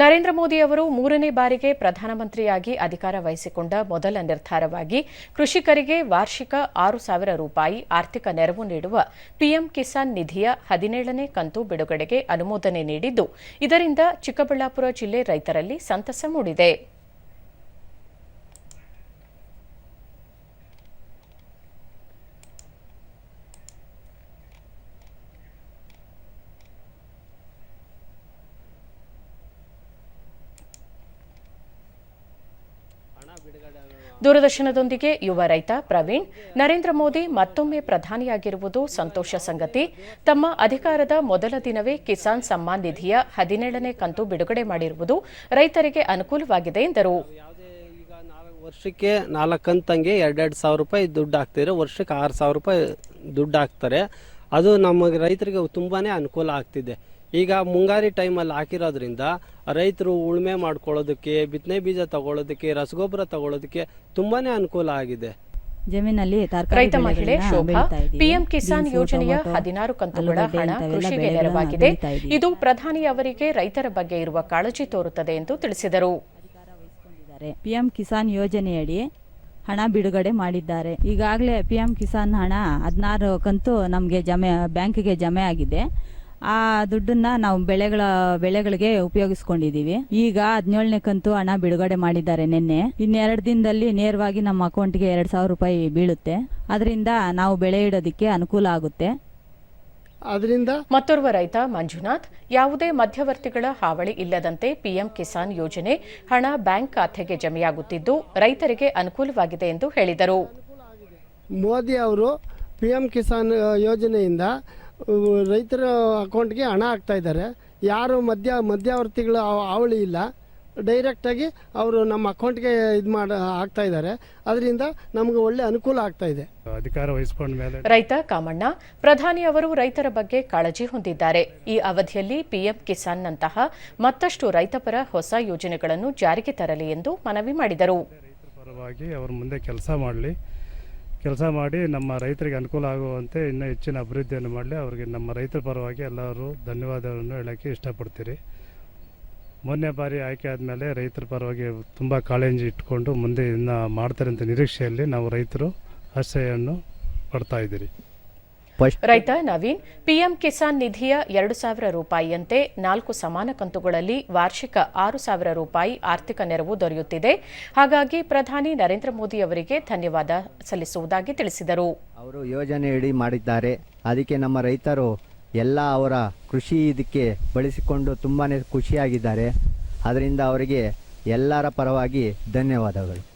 ನರೇಂದ್ರ ಮೋದಿ ಅವರು ಮೂರನೇ ಬಾರಿಗೆ ಪ್ರಧಾನಮಂತ್ರಿಯಾಗಿ ಅಧಿಕಾರ ವಹಿಸಿಕೊಂಡ ಮೊದಲ ನಿರ್ಧಾರವಾಗಿ ಕೃಷಿಕರಿಗೆ ವಾರ್ಷಿಕ ಆರು ಸಾವಿರ ರೂಪಾಯಿ ಆರ್ಥಿಕ ನೆರವು ನೀಡುವ ಪಿಎಂ ಕಿಸಾನ್ ನಿಧಿಯ ಹದಿನೇಳನೇ ಕಂತು ಬಿಡುಗಡೆಗೆ ಅನುಮೋದನೆ ನೀಡಿದ್ದು, ಇದರಿಂದ ಚಿಕ್ಕಬಳ್ಳಾಪುರ ಜಿಲ್ಲೆ ರೈತರಲ್ಲಿ ಸಂತಸ ಮೂಡಿದೆ. ದೂರದರ್ಶನದೊಂದಿಗೆ ಯುವ ರೈತ ಪ್ರವೀಣ್, ನರೇಂದ್ರ ಮೋದಿ ಮತ್ತೊಮ್ಮೆ ಪ್ರಧಾನಿಯಾಗಿರುವುದು ಸಂತೋಷ ಸಂಗತಿ. ತಮ್ಮ ಅಧಿಕಾರದ ಮೊದಲ ದಿನವೇ ಕಿಸಾನ್ ಸಮ್ಮಾನ್ ನಿಧಿಯ ಹದಿನೇಳನೇ ಕಂತು ಬಿಡುಗಡೆ ಮಾಡಿರುವುದು ರೈತರಿಗೆ ಅನುಕೂಲವಾಗಿದೆ ಎಂದರು. ವರ್ಷಕ್ಕೆ ನಾಲ್ಕು ಕಂತಂಗೆ ಎರಡೆರಡು ಸಾವಿರ ರೂಪಾಯಿ ದುಡ್ಡು ಹಾಕ್ತಿದ್ರೆ ವರ್ಷಕ್ಕೆ ಆರು ಸಾವಿರ ರೂಪಾಯಿ ದುಡ್ಡು ಹಾಕ್ತಾರೆ. ಅದು ನಮಗೆ ರೈತರಿಗೆ ತುಂಬಾ ಅನುಕೂಲ ಆಗ್ತಿದೆ. ಈಗ ಮುಂಗಾರಿ ಟೈಮಲ್ಲಿ ಹಾಕಿರೋದ್ರಿಂದ ರೈತರು ಉಳುಮೆ ಮಾಡ್ಕೊಳ್ಳೋದಕ್ಕೆ ಬಿತ್ತನೆ ಬೀಜ ತಗೊಳ್ಳೋದಕ್ಕೆ ರಸಗೊಬ್ಬರ ತಗೊಳ್ಳೋದಕ್ಕೆ ತುಂಬಾನೇ ಅನುಕೂಲ ಆಗಿದೆ. ಜಮೀನಲ್ಲಿ ರೈತ ಮಹಿಳೆ ಶೋಭಾ ಪಿಎಂ ಕಿಸಾನ್ ಯೋಜನೆಯ ಹದಿನಾರು ಕಂತುಗಳ ಹಣ ಕೃಷಿಗೆ ನೆರವಾಗಿದೆ. ಇದು ಪ್ರಧಾನಿ ಅವರಿಗೆ ರೈತರ ಬಗ್ಗೆ ಇರುವ ಕಾಳಜಿ ತೋರುತ್ತದೆ ಎಂದು ತಿಳಿಸಿದರು. ಪಿಎಂ ಕಿಸಾನ್ ಯೋಜನೆಯಡಿ ಹಣ ಬಿಡುಗಡೆ ಮಾಡಿದ್ದಾರೆ. ಈಗಾಗಲೇ ಪಿಎಂ ಕಿಸಾನ್ ಹಣ ಹದಿನಾರು ಕಂತು ನಮಗೆ ಜಮೆ ಬ್ಯಾಂಕಿಗೆ ಜಮೆ ಆಗಿದೆ. ಆ ದುಡ್ಡನ್ನ ನಾವು ಬೆಳೆಗಳ ಬೆಳೆಗಳಿಗೆ ಉಪಯೋಗಿಸ್ಕೊಂಡಿದೀವಿ ಈಗ ಹದಿನೇಳನೇ ಕಂತು ಹಣ ಬಿಡುಗಡೆ ಮಾಡಿದ್ದಾರೆ ನಿನ್ನೆ. ಇನ್ನೆರಡು ದಿನದಲ್ಲಿ ನೇರವಾಗಿ ನಮ್ಮ ಅಕೌಂಟ್ಗೆ ಎರಡು ಸಾವಿರ ರೂಪಾಯಿ ಬೀಳುತ್ತೆ. ಅದರಿಂದ ನಾವು ಬೆಳೆ ಇಡೋದಕ್ಕೆ ಅನುಕೂಲ ಆಗುತ್ತೆ. ಅದರಿಂದ ಮತ್ತೊರ್ವ ರೈತ ಮಂಜುನಾಥ್ ಯಾವುದೇ ಮಧ್ಯವರ್ತಿಗಳ ಹಾವಳಿ ಇಲ್ಲದಂತೆ ಪಿಎಂ ಕಿಸಾನ್ ಯೋಜನೆ ಹಣ ಬ್ಯಾಂಕ್ ಖಾತೆಗೆ ಜಮೆಯಾಗುತ್ತಿದ್ದು ರೈತರಿಗೆ ಅನುಕೂಲವಾಗಿದೆ ಎಂದು ಹೇಳಿದರು. ಮೋದಿ ಅವರು ಪಿ ಎಂ ಕಿಸಾನ್ ಯೋಜನೆಯಿಂದ ರೈತರ ಅಕೌಂಟ್ಗೆ ಹಣ ಹಾಕ್ತಾ ಇದ್ದಾರೆ. ಯಾರು ಮಧ್ಯ ಮಧ್ಯವರ್ತಿಗಳು ಅವಳಿ ಇಲ್ಲ. ಡೈರೆಕ್ಟಾಗಿ ಅವರು ನಮ್ಮ ಅಕೌಂಟ್ಗೆ ಇದು ಮಾಡ ಆಗ್ತಾ ಇದ್ದಾರೆ. ಅದರಿಂದ ನಮಗೆ ಒಳ್ಳೆ ಅನುಕೂಲ ಆಗ್ತಾ ಇದೆ. ಅಧಿಕಾರ ವಹಿಸಿಕೊಂಡ ಮೇಲೆ ರೈತ ಕಾಮಣ್ಣ ಪ್ರಧಾನಿ ಅವರು ರೈತರ ಬಗ್ಗೆ ಕಾಳಜಿ ಹೊಂದಿದ್ದಾರೆ. ಈ ಅವಧಿಯಲ್ಲಿ ಪಿಎಂ ಕಿಸಾನ್ನಂತಹ ಮತ್ತಷ್ಟು ರೈತಪರ ಹೊಸ ಯೋಜನೆಗಳನ್ನು ಜಾರಿಗೆ ತರಲಿ ಎಂದು ಮನವಿ ಮಾಡಿದರು. ರೈತರ ಪರವಾಗಿ ಅವರು ಮುಂದೆ ಕೆಲಸ ಮಾಡಲಿ. ಕೆಲಸ ಮಾಡಿ ನಮ್ಮ ರೈತರಿಗೆ ಅನುಕೂಲ ಆಗುವಂತೆ ಇನ್ನೂ ಹೆಚ್ಚಿನ ಅಭಿವೃದ್ಧಿಯನ್ನು ಮಾಡಲಿ. ಅವರಿಗೆ ನಮ್ಮ ರೈತರ ಪರವಾಗಿ ಎಲ್ಲರೂ ಧನ್ಯವಾದಗಳನ್ನು ಹೇಳೋಕ್ಕೆ ಇಷ್ಟಪಡ್ತೀರಿ. ಮೊನ್ನೆ ಬಾರಿ ಆಯ್ಕೆ ಆದಮೇಲೆ ರೈತರ ಪರವಾಗಿ ತುಂಬ ಕಾಳಜಿ ಇಟ್ಕೊಂಡು ಮುಂದೆ ಇನ್ನು ಮಾಡ್ತಾರೆ ಅಂತ ನಿರೀಕ್ಷೆಯಲ್ಲಿ ನಾವು ರೈತರು ಆಶ್ರಯವನ್ನು ಪಡ್ತಾ ಇದ್ದೀರಿ. ರೈತ ನವೀನ್ ಪಿಎಂ ಕಿಸಾನ್ ನಿಧಿಯ ಎರಡು ಸಾವಿರ ರೂಪಾಯಿಯಂತೆ ನಾಲ್ಕು ಸಮಾನ ಕಂತುಗಳಲ್ಲಿ ವಾರ್ಷಿಕ ಆರು ಸಾವಿರ ರೂಪಾಯಿ ಆರ್ಥಿಕ ನೆರವು ದೊರೆಯುತ್ತಿದೆ. ಹಾಗಾಗಿ ಪ್ರಧಾನಿ ನರೇಂದ್ರ ಮೋದಿ ಅವರಿಗೆ ಧನ್ಯವಾದ ಸಲ್ಲಿಸುವುದಾಗಿ ತಿಳಿಸಿದರು. ಅವರು ಯೋಜನೆಯಡಿ ಮಾಡಿದ್ದಾರೆ. ಅದಕ್ಕೆ ನಮ್ಮ ರೈತರು ಎಲ್ಲ ಅವರ ಕೃಷಿ ಇದಕ್ಕೆ ಬಳಸಿಕೊಂಡು ತುಂಬಾ ಖುಷಿಯಾಗಿದ್ದಾರೆ. ಅದರಿಂದ ಅವರಿಗೆ ಎಲ್ಲರ ಪರವಾಗಿ ಧನ್ಯವಾದಗಳು.